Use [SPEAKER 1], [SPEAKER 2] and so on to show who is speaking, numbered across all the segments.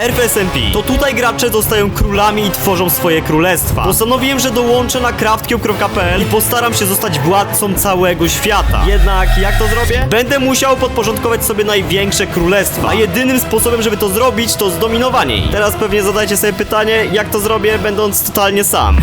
[SPEAKER 1] RFSMP. To tutaj gracze zostają królami i tworzą swoje królestwa. Postanowiłem, że dołączę na craftcube.pl i postaram się zostać władcą całego świata. Jednak jak to zrobię? Będę musiał podporządkować sobie największe królestwa. A jedynym sposobem, żeby to zrobić, to zdominowanie ich. Teraz pewnie zadajcie sobie pytanie, jak to zrobię, będąc totalnie sam.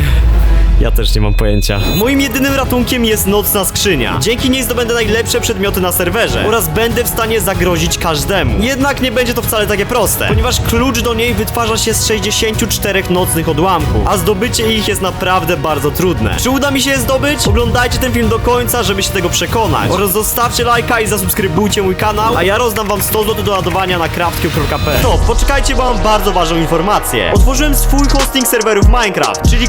[SPEAKER 1] Ja też nie mam pojęcia. Moim jedynym ratunkiem jest nocna skrzynia. Dzięki niej zdobędę najlepsze przedmioty na serwerze oraz będę w stanie zagrozić każdemu. Jednak nie będzie to wcale takie proste, ponieważ klucz do niej wytwarza się z 64 nocnych odłamków, a zdobycie ich jest naprawdę bardzo trudne. Czy uda mi się je zdobyć? Oglądajcie ten film do końca, żeby się tego przekonać. Oraz zostawcie lajka i zasubskrybujcie mój kanał, a ja rozdam wam 100 zł do ładowania na craftcube.pl. To, poczekajcie, bo mam bardzo ważną informację. Otworzyłem swój hosting serwerów Minecraft, czyli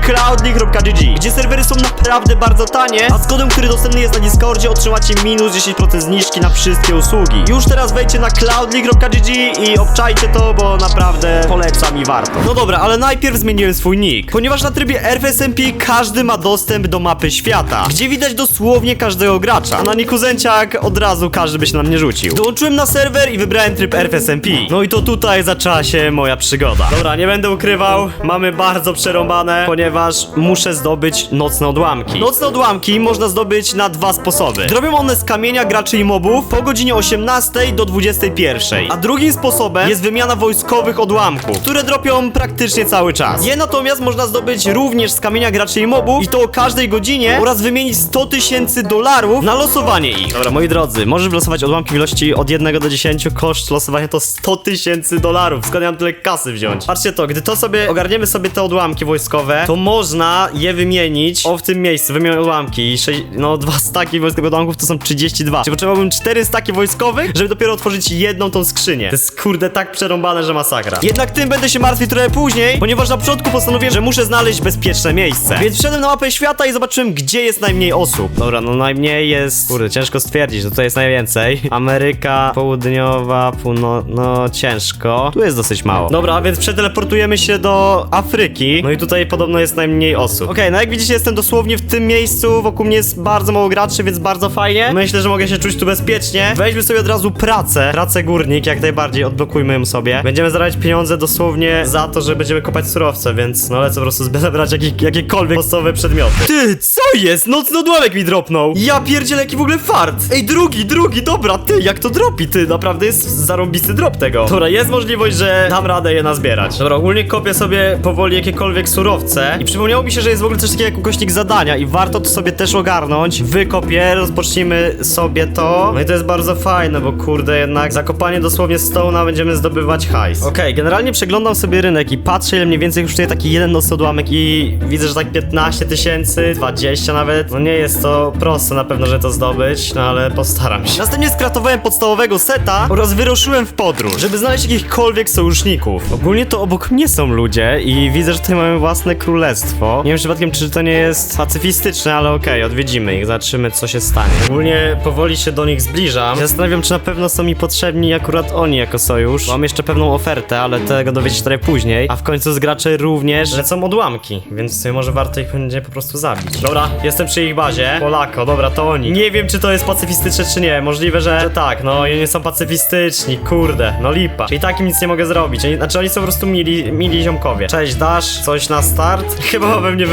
[SPEAKER 1] gdzie serwery są naprawdę bardzo tanie, a z kodem, który dostępny jest na Discordzie otrzymacie minus 10% zniżki na wszystkie usługi. Już teraz wejdźcie na cloudly.gg i obczajcie to, bo naprawdę polecam i warto. No dobra, ale najpierw zmieniłem swój nick, ponieważ na trybie RFSMP każdy ma dostęp do mapy świata, gdzie widać dosłownie każdego gracza. A na niku Zęciak od razu każdy by się na mnie rzucił. Dołączyłem na serwer i wybrałem tryb RFSMP. No i to tutaj zaczęła się moja przygoda. Dobra, nie będę ukrywał, mamy bardzo przerąbane, ponieważ muszę zdobyć nocne odłamki. Nocne odłamki można zdobyć na dwa sposoby. Zrobią one z kamienia graczy i mobów po godzinie 18 do 21. A drugim sposobem jest wymiana wojskowych odłamków, które dropią praktycznie cały czas. Je natomiast można zdobyć również z kamienia graczy i mobów i to o każdej godzinie oraz wymienić 100 tysięcy dolarów na losowanie ich. Dobra, moi drodzy, możesz wylosować odłamki w ilości od 1 do 10. Koszt losowania to 100 tysięcy dolarów. Skąd ja mam tyle kasy wziąć? Patrzcie to, gdy to sobie ogarniemy sobie te odłamki wojskowe, to można je wymienić o w tym miejscu, wymienię odłamki i sześć, no dwa staki wojskowych odłamków to są 32. Czyli potrzebowałbym 4 staki wojskowych, żeby dopiero otworzyć jedną tą skrzynię. To jest kurde tak przerąbane, że masakra. Jednak tym będę się martwić trochę później, ponieważ na początku postanowiłem, że muszę znaleźć bezpieczne miejsce. Więc wszedłem na mapę świata i zobaczyłem, gdzie jest najmniej osób. Dobra, no najmniej jest. Kurde, ciężko stwierdzić, że tutaj jest najwięcej. Ameryka Południowa, półno... no ciężko. Tu jest dosyć mało. Dobra, więc przeteleportujemy się do Afryki. No i tutaj podobno jest najmniej osób. Okej, no jak widzicie, jestem dosłownie w tym miejscu. Wokół mnie jest bardzo mało graczy, więc bardzo fajnie. Myślę, że mogę się czuć tu bezpiecznie. Weźmy sobie od razu pracę. Pracę górnik, jak najbardziej, odblokujmy ją sobie. Będziemy zarabiać pieniądze dosłownie za to, że będziemy kopać surowce, więc no lecę po prostu zbyle brać jakich, jakiekolwiek podstawowe przedmioty. Ty, co jest? Nocny odłamek mi dropnął. Ja pierdzielę, jaki w ogóle fart. Ej, drugi, drugi, dobra, ty, jak to dropi, ty, naprawdę jest zarąbisty drop tego. Dobra, jest możliwość, że dam radę je nazbierać. Dobra, ogólnie kopię sobie powoli jakiekolwiek surowce i przypomniało mi się, że jest w ogóle coś takiego jak ukośnik zadania i warto to sobie też ogarnąć. Wykopię, rozpocznijmy sobie to. No i to jest bardzo fajne, bo kurde, jednak zakopanie dosłownie stołna będziemy zdobywać hajs. Okej, generalnie przeglądam sobie rynek i patrzę, ile mniej więcej kosztuje taki jeden nocny odłamek i widzę, że tak 15 tysięcy, 20 nawet. No nie jest to proste na pewno, że to zdobyć, no ale postaram się. Następnie skratowałem podstawowego seta oraz wyruszyłem w podróż, żeby znaleźć jakichkolwiek sojuszników. Ogólnie to obok mnie są ludzie i widzę, że tutaj mamy własne królestwo. Nie wiem przypadkiem, czy to nie jest pacyfistyczne, ale okej, odwiedzimy ich, zobaczymy, co się stanie. Ogólnie powoli się do nich zbliżam. Zastanawiam, czy na pewno są mi potrzebni akurat oni jako sojusz. Mam jeszcze pewną ofertę, ale tego dowiecie się trochę później. A w końcu z graczy również lecą odłamki, więc może warto ich będzie po prostu zabić. Dobra, jestem przy ich bazie. Polako, dobra, to oni. Nie wiem, czy to jest pacyfistyczne, czy nie. Możliwe, że, że tak, no oni nie są pacyfistyczni, kurde, no lipa. Czyli takim nic nie mogę zrobić. Znaczy oni są po prostu mili, mili ziomkowie. Cześć, dasz coś na start? Chyba ma we mnie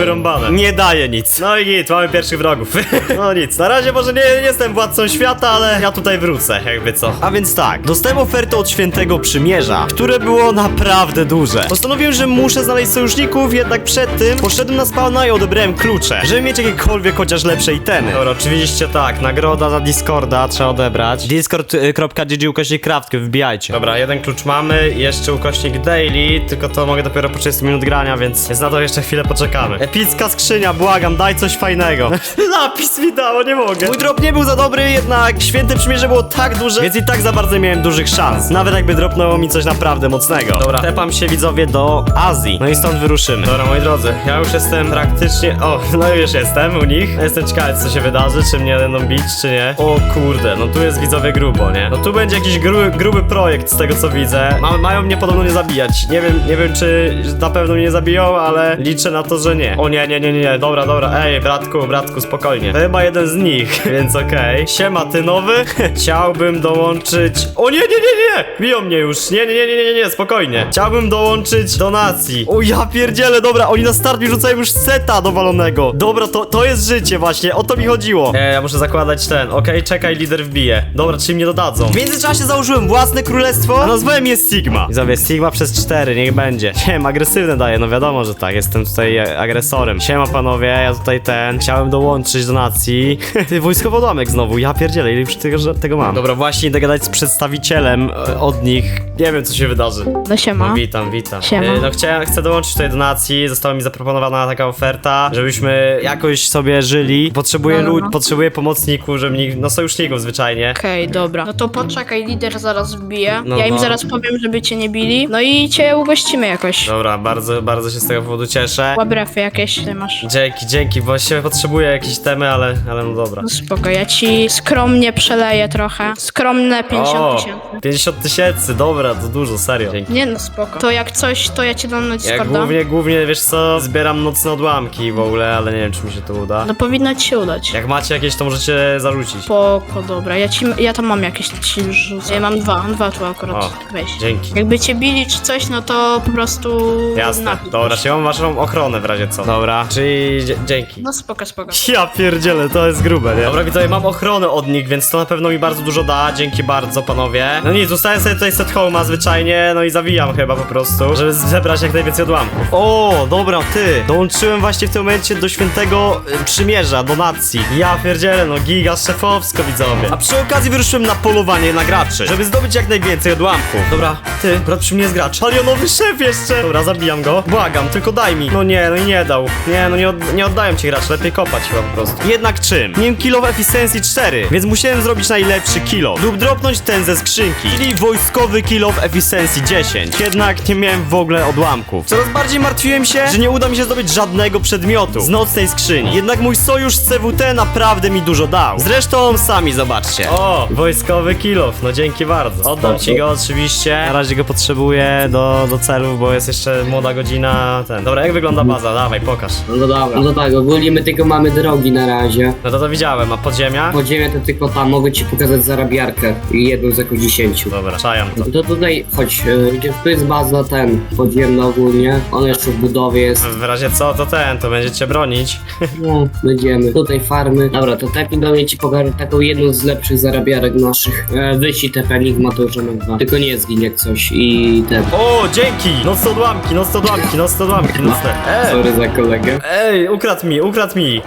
[SPEAKER 1] Nie daje nic. No i git, mamy pierwszych wrogów. no nic, na razie może nie, jestem władcą świata, ale ja tutaj wrócę, jakby co. A więc tak, dostałem ofertę od Świętego Przymierza, które było naprawdę duże. Postanowiłem, że muszę znaleźć sojuszników, jednak przed tym poszedłem na spawna i odebrałem klucze, żeby mieć jakiekolwiek chociaż lepsze itemy. Dobra, oczywiście tak, nagroda za Discorda trzeba odebrać. Discord.gg ukośnik craftkę, wbijajcie. Dobra, jeden klucz mamy, jeszcze ukośnik daily, tylko to mogę dopiero po 30 minut grania, więc, na to jeszcze chwilę poczekamy. Epicka skrzynia, błagam, daj coś fajnego. Napis mi dało, nie mogę. Mój drop nie był za dobry, jednak święte przymierze było tak duże, więc i tak za bardzo nie miałem dużych szans. Nawet jakby dropnęło mi coś naprawdę mocnego. Dobra, tepam się widzowie do Azji. No i stąd wyruszymy. Dobra, moi drodzy, ja już jestem praktycznie... O, no już jestem u nich. Jestem ciekawy, co się wydarzy, czy mnie będą bić, czy nie. O kurde, no tu jest widzowie grubo, nie? No tu będzie jakiś gru, gruby projekt z tego, co widzę. Ma, mają mnie podobno nie zabijać. Nie wiem, nie wiem, czy na pewno mnie nie zabiją, ale liczę na to, że nie. O nie, nie, nie, nie, dobra, dobra, ej, bratku, bratku, spokojnie. To chyba jeden z nich, więc okej. Siema, ty nowy? Chciałbym dołączyć... O nie, nie, nie, nie, biją mnie już, nie, nie, nie, nie, nie, nie, spokojnie. Chciałbym dołączyć do nacji. O ja pierdzielę, dobra, oni na start mi rzucają już seta dowalonego. Dobra, to, to jest życie właśnie, o to mi chodziło. E, ja muszę zakładać ten, okej, czekaj, lider wbije. Dobra, czy mnie dodadzą? W międzyczasie założyłem własne królestwo, a nazwałem je Sigma. I sobie Sigma przez 4, niech będzie. Nie wiem, agresywne daję, no wiadomo, że tak, jestem tutaj e, agresorem. Siema panowie, ja tutaj ten, chciałem dołączyć do nacji. Ty, wojskowy odłamek znowu, ja pierdzielę, ile już tego, że- tego mam. Dobra, właśnie idę gadać z przedstawicielem e, od nich. Nie wiem, co się wydarzy.
[SPEAKER 2] No
[SPEAKER 1] No
[SPEAKER 2] siema.
[SPEAKER 1] witam, witam.
[SPEAKER 2] Siema.
[SPEAKER 1] E, No chciałem, chcę dołączyć tutaj do nacji, została mi zaproponowana taka oferta, żebyśmy jakoś sobie żyli. Potrzebuję
[SPEAKER 2] No, no,
[SPEAKER 1] lud,
[SPEAKER 2] no.
[SPEAKER 1] potrzebuję pomocników, żeby mi, no sojuszników zwyczajnie.
[SPEAKER 2] Okej, dobra. No to poczekaj, lider zaraz wbije.
[SPEAKER 1] No,
[SPEAKER 2] ja im
[SPEAKER 1] no.
[SPEAKER 2] zaraz powiem, żeby cię nie bili. No i cię ugościmy jakoś.
[SPEAKER 1] Dobra, bardzo, bardzo się z tego powodu cieszę.
[SPEAKER 2] Łabrefy jakieś ty masz.
[SPEAKER 1] Dzięki, dzięki, bo się potrzebuję jakieś temy, ale, ale no dobra.
[SPEAKER 2] No spoko, ja ci skromnie przeleję trochę. Skromne 50
[SPEAKER 1] O,
[SPEAKER 2] tysięcy.
[SPEAKER 1] 50 tysięcy, dobra, to dużo, serio. Dzięki.
[SPEAKER 2] Nie no spoko. To jak coś, to ja cię dam na
[SPEAKER 1] Ja
[SPEAKER 2] Discorda.
[SPEAKER 1] głównie, głównie, wiesz co, zbieram nocne odłamki w ogóle, ale nie wiem, czy mi się to uda.
[SPEAKER 2] No powinno ci się udać.
[SPEAKER 1] Jak macie jakieś, to możecie zarzucić.
[SPEAKER 2] Spoko, dobra. Ja ci, ja tam mam jakieś ci już rzucę. Ja mam dwa, dwa tu akurat.
[SPEAKER 1] O,
[SPEAKER 2] Weź.
[SPEAKER 1] Dzięki.
[SPEAKER 2] Jakby cię bili czy coś, no to po prostu...
[SPEAKER 1] Jasne,
[SPEAKER 2] napisz.
[SPEAKER 1] dobra, ja mam waszą ochronę w razie co. Dobra, czyli dzie- dzięki.
[SPEAKER 2] No spoko, spoko.
[SPEAKER 1] Ja pierdzielę, to jest grube, nie? Dobra, widzowie, mam ochronę od nich, więc to na pewno mi bardzo dużo da. Dzięki bardzo, panowie. No nic, zostałem sobie tutaj set home'a zwyczajnie, no i zawijam chyba po prostu, żeby zebrać jak najwięcej odłamków. O, dobra, ty. Dołączyłem właśnie w tym momencie do świętego y, przymierza, donacji. Ja pierdzielę, no giga szefowsko, widzowie. A przy okazji wyruszyłem na polowanie na graczy, żeby zdobyć jak najwięcej odłamków. Dobra, ty, brat przy mnie jest gracz. Palionowy szef jeszcze. Dobra, zabijam go. Błagam, tylko daj mi. No nie, no i nie dał. Nie, no nie, od, nie oddają ci gracz, lepiej kopać chyba po prostu. Jednak czym? Miałem kilo w Efficiency 4, więc musiałem zrobić najlepszy kilo lub dropnąć ten ze skrzynki, czyli wojskowy kilo w Efficiency 10. Jednak nie miałem w ogóle odłamków. Coraz bardziej martwiłem się, że nie uda mi się zdobyć żadnego przedmiotu z nocnej skrzyni. Jednak mój sojusz z CWT naprawdę mi dużo dał. Zresztą sami zobaczcie. O, wojskowy kilof, no dzięki bardzo. Oddam ci go oczywiście. Na razie go potrzebuję do, do celów, bo jest jeszcze młoda godzina. Ten. Dobra, jak wygląda baza? Dawaj, pokaż.
[SPEAKER 3] No to dobra, no to tak, ogólnie my tylko mamy drogi na razie.
[SPEAKER 1] No to to widziałem, a podziemia?
[SPEAKER 3] Podziemie to tylko tam, mogę ci pokazać zarabiarkę i jedną z jako 10.
[SPEAKER 1] Dobra, czajam to.
[SPEAKER 3] No to tutaj, chodź, y, gdzie tu jest baza ten, podziemna ogólnie, ona jeszcze w budowie jest.
[SPEAKER 1] W razie co, to ten, to będziecie bronić.
[SPEAKER 3] No, będziemy. Tutaj farmy. Dobra, to tepnij do mnie ci pokażę taką jedną z lepszych zarabiarek naszych. E, wyścig te Enigma to już mamy dwa. Tylko nie zgiń jak coś i ten.
[SPEAKER 1] O, dzięki! Nocne odłamki, nocne odłamki, nocne odłamki, nocne. Ej,
[SPEAKER 3] Sorry za kolegę.
[SPEAKER 1] ej, ukradł mi, ukradł mi.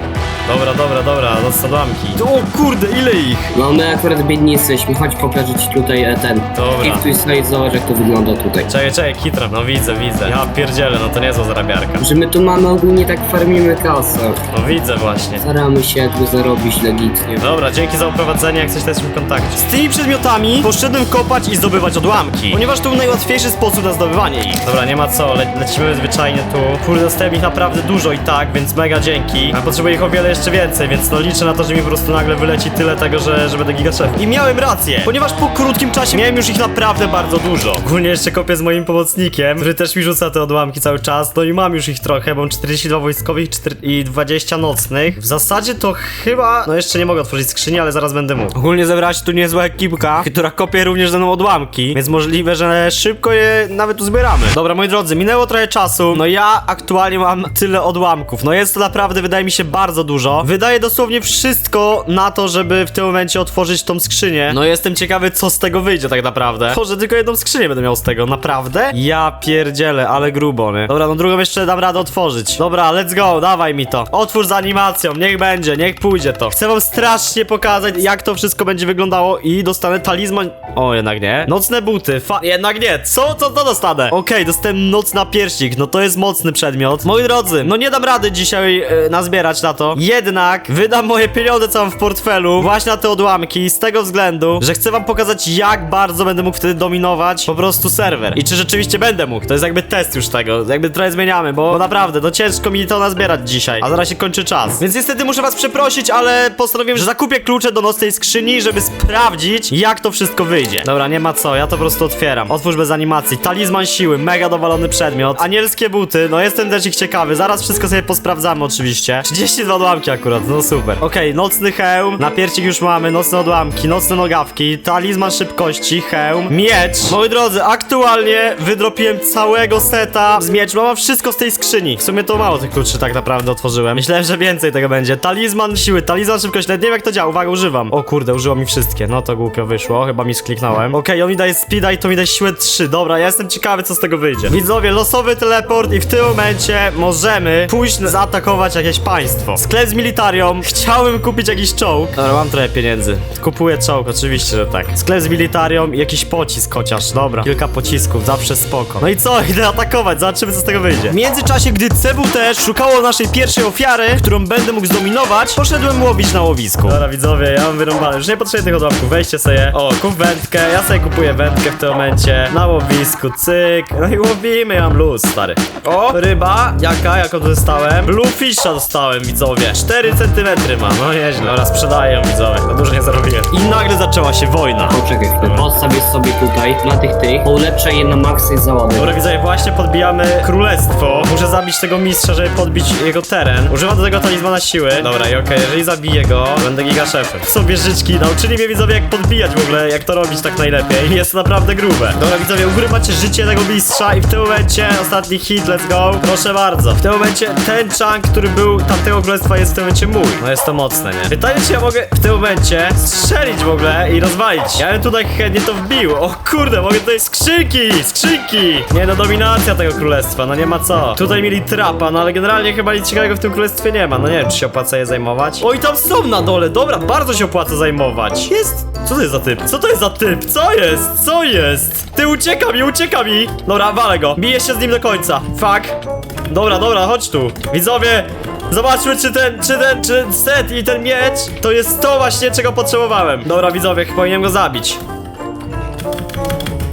[SPEAKER 1] Dobra, dobra, dobra, nocne odłamki. O kurde, ile ich?
[SPEAKER 3] No my akurat biedni jesteśmy, chodź pokażę ci tutaj e, ten.
[SPEAKER 1] Dobra.
[SPEAKER 3] I tu sobie zobacz jak to wygląda tutaj.
[SPEAKER 1] Czekaj, czekaj, kitra, no widzę, widzę. Ja pierdzielę, no to niezła zarabiarka.
[SPEAKER 3] Że my tu mamy ogólnie tak farmimy kasę.
[SPEAKER 1] No widzę właśnie.
[SPEAKER 3] Staramy się jakby zarobić legitnie.
[SPEAKER 1] Dobra, dzięki za oprowadzenie, jak coś też w kontakcie. Z tymi przedmiotami poszedłem kopać i zdobywać odłamki, ponieważ to był najłatwiejszy sposób na zdobywanie ich. Dobra, nie ma co, le lecimy zwyczajnie tu. Kurde, dostałem ich naprawdę dużo i tak, więc mega dzięki. A potrzebuję ich o wiele jeszcze więcej, więc no liczę na to, że mi po prostu nagle wyleci tyle tego, że, że będę gigaszef. I miałem rację, ponieważ po krótkim czasie miałem już ich naprawdę bardzo dużo. Ogólnie jeszcze kopię z moim pomocnikiem, który też mi rzuca te odłamki cały czas. No i mam już ich trochę, bo mam 42 wojskowych i 20 nocnych. W zasadzie to chyba, no jeszcze nie mogę otworzyć skrzyni, ale zaraz będę mógł. Ogólnie zebrała się tu niezła ekipka, która kopie również ze mną odłamki, więc możliwe, że szybko je nawet uzbieramy. Dobra, moi drodzy, minęło trochę czasu. No ja aktualnie mam tyle odłamków. No jest to naprawdę, wydaje mi się, bardzo dużo. Wydaje dosłownie wszystko na to, żeby w tym momencie otworzyć tą skrzynię. No jestem ciekawy, co z tego wyjdzie tak naprawdę. Może tylko jedną skrzynię będę miał z tego, naprawdę? Ja pierdzielę, ale grubo, nie? Dobra, no drugą jeszcze dam radę otworzyć. Dobra, let's go, dawaj mi to. Otwórz z animacją, niech będzie, niech pójdzie to. Chcę wam strasznie pokazać, jak to wszystko będzie wyglądało i dostanę talizman... O, jednak nie. Nocne buty, fa... Jednak nie. Co? Co to dostanę? Okej, dostałem nocna pierścik, no to jest mocny przedmiot. Moi drodzy, no nie dam rady dzisiaj e, nazbierać na to. Jednak wydam moje pieniądze, co mam w portfelu, właśnie na te odłamki, z tego względu, że chcę wam pokazać, jak bardzo będę mógł wtedy dominować po prostu serwer. I czy rzeczywiście będę mógł. To jest jakby test już tego. Jakby trochę zmieniamy, bo, bo naprawdę, no ciężko mi to nazbierać dzisiaj. A zaraz się kończy czas. Więc niestety muszę was przeprosić, ale postanowiłem, że zakupię klucze do nocnej skrzyni, żeby sprawdzić, jak to wszystko wyjdzie. Dobra, nie ma co, ja to po prostu otwieram. Otwórz bez animacji. Talizman siły, mega dowalony przedmiot. Anielskie buty, no jestem też ich ciekawy. Zaraz zaraz wszystko sobie posprawdzamy oczywiście. 32 odłamki akurat, no super. Okej, nocny hełm, napiercik już mamy, nocne odłamki, nocne nogawki, talizman szybkości, hełm, miecz. Moi drodzy, aktualnie wydropiłem całego seta z miecz. Mam wszystko z tej skrzyni. W sumie to mało tych kluczy tak naprawdę otworzyłem. Myślałem, że więcej tego będzie. Talizman siły, talizman szybkości, nawet nie wiem jak to działa. Uwaga, używam. O kurde, użyło mi wszystkie. No to głupio wyszło, chyba mi skliknąłem. Okej, on mi daje speeda i to mi daje siłę 3. Dobra, ja jestem ciekawy co z tego wyjdzie. Widzowie, losowy teleport i w tym momencie możemy pójść zaatakować jakieś państwo. Sklep z militarią. Chciałbym kupić jakiś czołg. Dobra, mam trochę pieniędzy. Kupuję czołg, oczywiście, że tak. Sklep z militarią i jakiś pocisk chociaż. Dobra, kilka pocisków, zawsze spoko. No i co? Idę atakować, zobaczymy co z tego wyjdzie. W międzyczasie, gdy CWT szukało naszej pierwszej ofiary, którą będę mógł zdominować, poszedłem łowić na łowisku. Dobra, widzowie, ja mam wyrąbane. Już nie potrzebuję tych odłamków. Weźcie sobie. O, kup wędkę. Ja sobie kupuję wędkę w tym momencie. Na łowisku, cyk. No i łowimy, ja mam luz, stary. O, ryba. Jaka? Jaką dostałem? Bluefisha dostałem, widzowie. 4 cm ma. No nieźle. Dobra, sprzedaję ją, widzowie. No dużo nie zarobiłem. I nagle zaczęła się wojna.
[SPEAKER 3] Poczekaj chwilę. Postaw je sobie tutaj, na tych tych. Ulepszaj je na maksa i załaduj.
[SPEAKER 1] Dobra, widzowie, właśnie podbijamy królestwo. Muszę zabić tego mistrza, żeby podbić jego teren. Używam do tego talizmana siły. Dobra, i okej, jeżeli zabiję go, będę giga szefem. Sobie życzki, nauczyli mnie widzowie jak podbijać w ogóle, jak to robić tak najlepiej. Jest to naprawdę grube. Dobra, widzowie, u góry macie życie tego mistrza i w tym momencie ostatni hit, let's go. Proszę bardzo. W tym momencie ten chunk, który był tamtego królestwa jest w tym momencie mój. No jest to mocne, nie? Pytanie, czy ja mogę w tym momencie strzelić w ogóle i rozwalić. Ja bym tutaj chętnie to wbił. O kurde, mogę tutaj skrzynki, skrzynki. Nie no, dominacja tego królestwa, no nie ma co. Tutaj mieli trapa, no ale generalnie chyba nic ciekawego w tym królestwie nie ma. No nie wiem, czy się opłaca je zajmować. Oj, tam są na dole, dobra, bardzo się opłaca zajmować. Jest. Co to jest za typ? Co to jest za typ? Co jest? Co jest? Ty ucieka mi, ucieka mi. Dobra, walę go. Biję się z nim do końca. Fuck. Dobra, dobra, chodź tu. Widzowie, Zobaczmy, czy ten, czy ten, czy set i ten miecz to jest to właśnie, czego potrzebowałem. Dobra, widzowie, powinienem go zabić.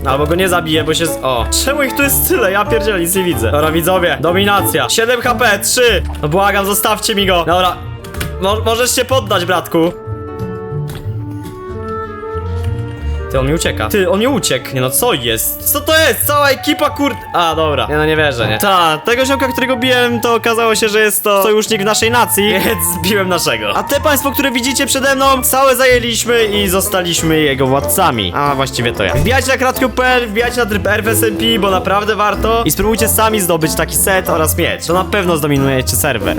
[SPEAKER 1] Albo go nie zabiję, bo się z... O. Czemu ich tu jest tyle? Ja pierdzielę, nic nie widzę. Dobra, widzowie, dominacja. 7 HP, 3. No błagam, zostawcie mi go. Dobra. Mo możesz się poddać, bratku. Ty, on mi ucieka. Ty, on mi uciekł. Nie no, co jest? Co to jest? Cała ekipa kur... A, dobra. Nie no, nie wierzę, nie? Ta, tego ziomka, którego biłem, to okazało się, że jest to sojusznik naszej nacji, więc zbiłem naszego. A te państwo, które widzicie przede mną, całe zajęliśmy i zostaliśmy jego władcami. A, właściwie to ja. Wbijajcie na kratkę.pl, wbijajcie na tryb RFSMP, bo naprawdę warto. I spróbujcie sami zdobyć taki set oraz miecz. To na pewno zdominujecie serwer.